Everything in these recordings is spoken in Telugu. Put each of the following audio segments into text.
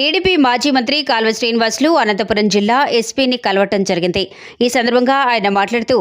టీడీపీ మాజీ మంత్రి కాల్వ శ్రీనివాసులు అనంతపురం జిల్లా ఎస్పీని కలవటం జరిగింది. ఈ సందర్భంగా ఆయన మాట్లాడుతూ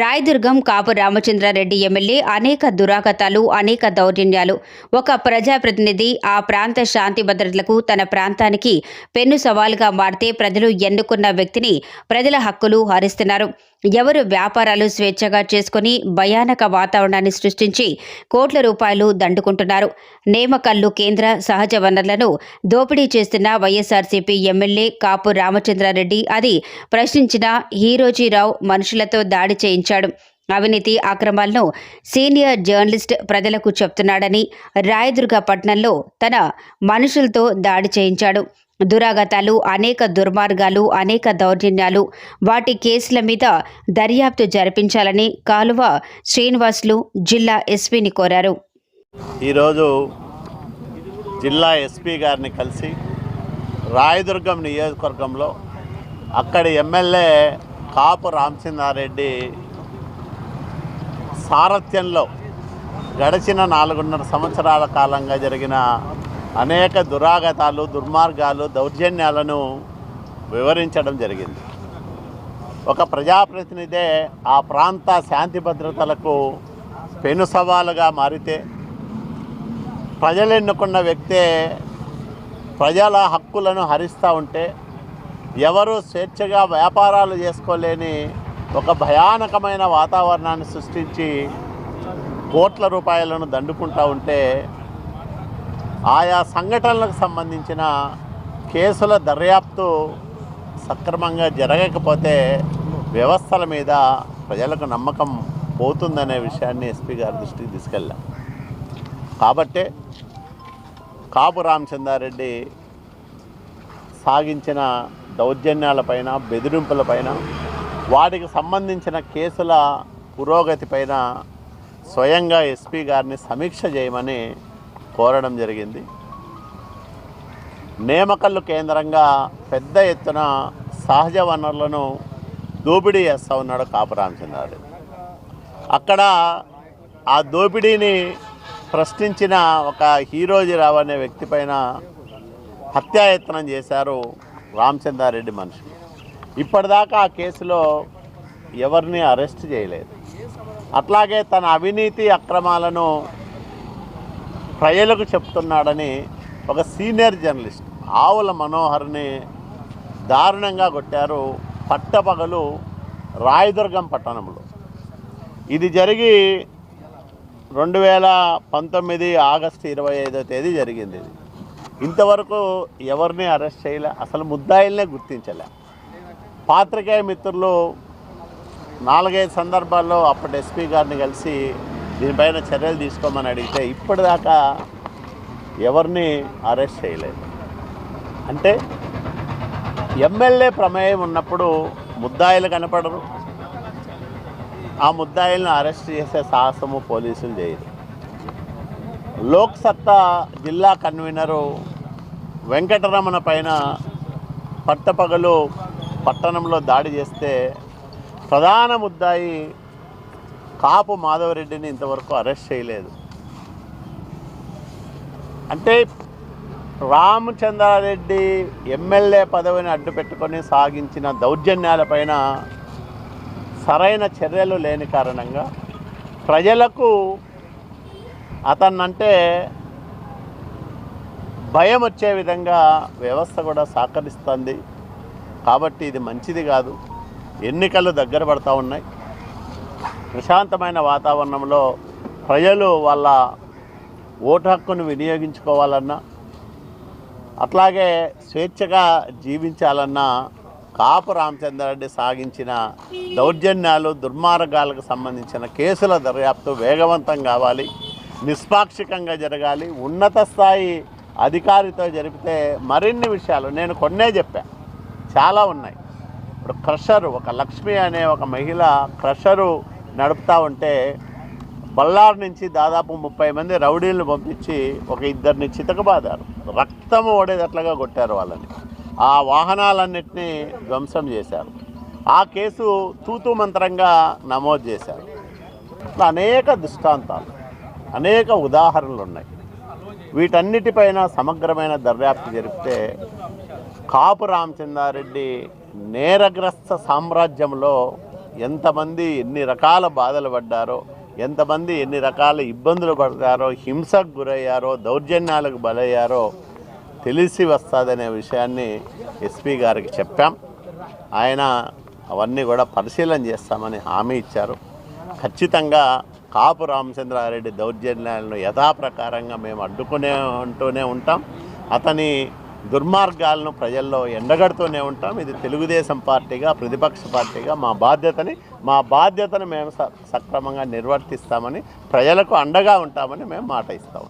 రాయదుర్గం కాపు రామచంద్రారెడ్డి ఎమ్మెల్యే అనేక దురాగతాలు అనేక దౌర్జన్యాలు. ఒక ప్రజాప్రతినిధి ఆ ప్రాంత శాంతి భద్రతలకు తన ప్రాంతానికి పెన్ను సవాలుగా మారితే ప్రజలు ఎన్నుకున్న వ్యక్తిని ప్రజల హక్కులు హరిస్తున్నారు. ఎవరు వ్యాపారాలు స్వేచ్ఛగా చేసుకుని భయానక వాతావరణాన్ని సృష్టించి కోట్ల రూపాయలు దండుకుంటున్నారు. నేమకల్లు కేంద్ర సహజ వనరులను దోపిడీ చేస్తున్న వైఎస్ఆర్సీపీ ఎమ్మెల్యే కాపు రామచంద్రారెడ్డి అది ప్రశ్నించిన హీరోజీరావు మనుషులతో దాడి చేయించాడు. అవినీతి అక్రమాలను సీనియర్ జర్నలిస్ట్ ప్రజలకు చెప్తున్నాడని రాయదుర్గ పట్నంలో తన మనుషులతో దాడి చేయించాడు. దురాగతాలు అనేక దుర్మార్గాలు అనేక దౌర్జన్యాలు. వాటి కేసుల మీద దర్యాప్తు జరిపించాలని కాలువ శ్రీనివాసులు జిల్లా ఎస్పీని కోరారు. ఈరోజు జిల్లా ఎస్పీ గారిని కలిసి రాయదుర్గం నియోజకవర్గంలో అక్కడి ఎమ్మెల్యే కాపు రామచంద్రారెడ్డి సారథ్యంలో గడిచిన నాలుగున్నర సంవత్సరాల కాలంగా జరిగిన అనేక దురాగతాలు దుర్మార్గాలు దౌర్జన్యాలను వివరించడం జరిగింది. ఒక ప్రజాప్రతినిధే ఆ ప్రాంత శాంతి భద్రతలకు పెను సవాలుగా మారితే ప్రజలు ఎన్నుకున్న వ్యక్తే ప్రజల హక్కులను హరిస్తూ ఉంటే ఎవరు స్వేచ్ఛగా వ్యాపారాలు చేసుకోలేని ఒక భయానకమైన వాతావరణాన్ని సృష్టించి కోట్ల రూపాయలను దండుకుంటూ ఉంటే ఆయా సంఘటనలకు సంబంధించిన కేసుల దర్యాప్తు సక్రమంగా జరగకపోతే వ్యవస్థల మీద ప్రజలకు నమ్మకం పోతుందనే విషయాన్ని ఎస్పీ గారి దృష్టికి తీసుకెళ్ళాం. కాబట్టే కాపు రామచందారెడ్డి సాగించిన దౌర్జన్యాలపైన బెదిరింపులపైన వాటికి సంబంధించిన కేసుల పురోగతిపైన స్వయంగా ఎస్పీ గారిని సమీక్ష చేయమని కోరడం జరిగింది. నేమకల్లు కేంద్రంగా పెద్ద ఎత్తున సహజ వనరులను దోపిడీ చేస్తూ ఉన్నాడు కాపు రామచంద్రారెడ్డి అక్కడ ఆ దోపిడీని ప్రశ్నించిన ఒక హీరోజీరావు అనే వ్యక్తి పైన హత్యాయత్నం చేశారు రామచంద్రారెడ్డి మనుషులు ఇప్పటిదాకా ఆ కేసులో ఎవరిని అరెస్ట్ చేయలేదు. అట్లాగే తన అవినీతి అక్రమాలను ప్రజలకు చెప్తున్నాడని ఒక సీనియర్ జర్నలిస్ట్ ఆవుల మనోహర్ని దారుణంగా కొట్టారు పట్టపగలు రాయదుర్గం పట్టణంలో. ఇది జరిగి రెండు వేల పంతొమ్మిది ఆగస్టు ఇరవై ఐదో తేదీ జరిగింది. ఇది ఇంతవరకు ఎవరిని అరెస్ట్ చేయలే అసలు ముద్దాయిల్నే గుర్తించలే. పాత్రికేయ మిత్రులు నాలుగైదు సందర్భాల్లో అప్పటి ఎస్పీ గారిని కలిసి దీనిపైన చర్యలు తీసుకోమని అడిగితే ఇప్పటిదాకా ఎవరిని అరెస్ట్ చేయలేదు. అంటే ఎమ్మెల్యే ప్రమేయం ఉన్నప్పుడు ముద్దాయిలు కనపడరు. ఆ ముద్దాయిలను అరెస్ట్ చేసే సాహసము పోలీసులు చేయరు. లోక్ సత్తా జిల్లా కన్వీనరు వెంకటరమణ పైన పట్టపగలు పట్టణంలో దాడి చేస్తే ప్రధాన ముద్దాయి కాపు మాధవరెడ్డిని ఇంతవరకు అరెస్ట్ చేయలేదు. అంటే రామచంద్రారెడ్డి ఎమ్మెల్యే పదవిని అడ్డు పెట్టుకొని సాగించిన దౌర్జన్యాలపైన సరైన చర్యలు లేని కారణంగా ప్రజలకు అతన్నంటే భయం వచ్చే విధంగా వ్యవస్థ కూడా సహకరిస్తుంది. కాబట్టి ఇది మంచిది కాదు. ఎన్నికలు దగ్గర పడతా ఉన్నాయి. ప్రశాంతమైన వాతావరణంలో ప్రజలు వాళ్ళ ఓటు హక్కును వినియోగించుకోవాలన్నా అట్లాగే స్వేచ్ఛగా జీవించాలన్నా కాపు రామచంద్రారెడ్డి సాగించిన దౌర్జన్యాలు దుర్మార్గాలకు సంబంధించిన కేసుల దర్యాప్తు వేగవంతం కావాలి నిష్పాక్షికంగా జరగాలి ఉన్నత స్థాయి అధికారితో జరిపితే మరిన్ని విషయాలు నేను కొన్నే చెప్పా. చాలా ఉన్నాయి. ఇప్పుడు క్రషరు ఒక లక్ష్మి అనే ఒక మహిళ క్రషరు నడుపుతూ ఉంటే బళ్ళారు నుంచి దాదాపు ముప్పై మంది రౌడీలను పంపించి ఒక ఇద్దరిని చితకబాదారు. రక్తం ఓడేటట్లుగా కొట్టారు వాళ్ళని. ఆ వాహనాలన్నింటినీ ధ్వంసం చేశారు. ఆ కేసు తూతూ మంత్రంగా నమోదు చేశారు. అనేక దృష్టాంతాలు అనేక ఉదాహరణలు ఉన్నాయి వీటన్నిటిపైన సమగ్రమైన దర్యాప్తు జరిపితే కాపు రామచంద్రారెడ్డి నేరగ్రస్త సామ్రాజ్యంలో ఎంతమంది ఎన్ని రకాల బాధలు పడ్డారో ఎంతమంది ఎన్ని రకాల ఇబ్బందులు పడతారో హింసకు గురయ్యారో దౌర్జన్యాలకు బలయ్యారో తెలిసి వస్తుందనే విషయాన్ని ఎస్పీ గారికి చెప్పాం. ఆయన అవన్నీ కూడా పరిశీలన చేస్తామని హామీ ఇచ్చారు. ఖచ్చితంగా కాపు రామచంద్రారెడ్డి దౌర్జన్యాలను యథాప్రకారంగా మేము అడ్డుకునే ఉంటూనే ఉంటాం. అతని దుర్మార్గాలను ప్రజల్లో ఎండగడుతూనే ఉంటాం. ఇది తెలుగుదేశం పార్టీగా ప్రతిపక్ష పార్టీగా మా బాధ్యతని మా బాధ్యతను మేము స- సక్రమంగా నిర్వర్తిస్తామని ప్రజలకు అండగా ఉంటామని మేము మాట ఇస్తాం.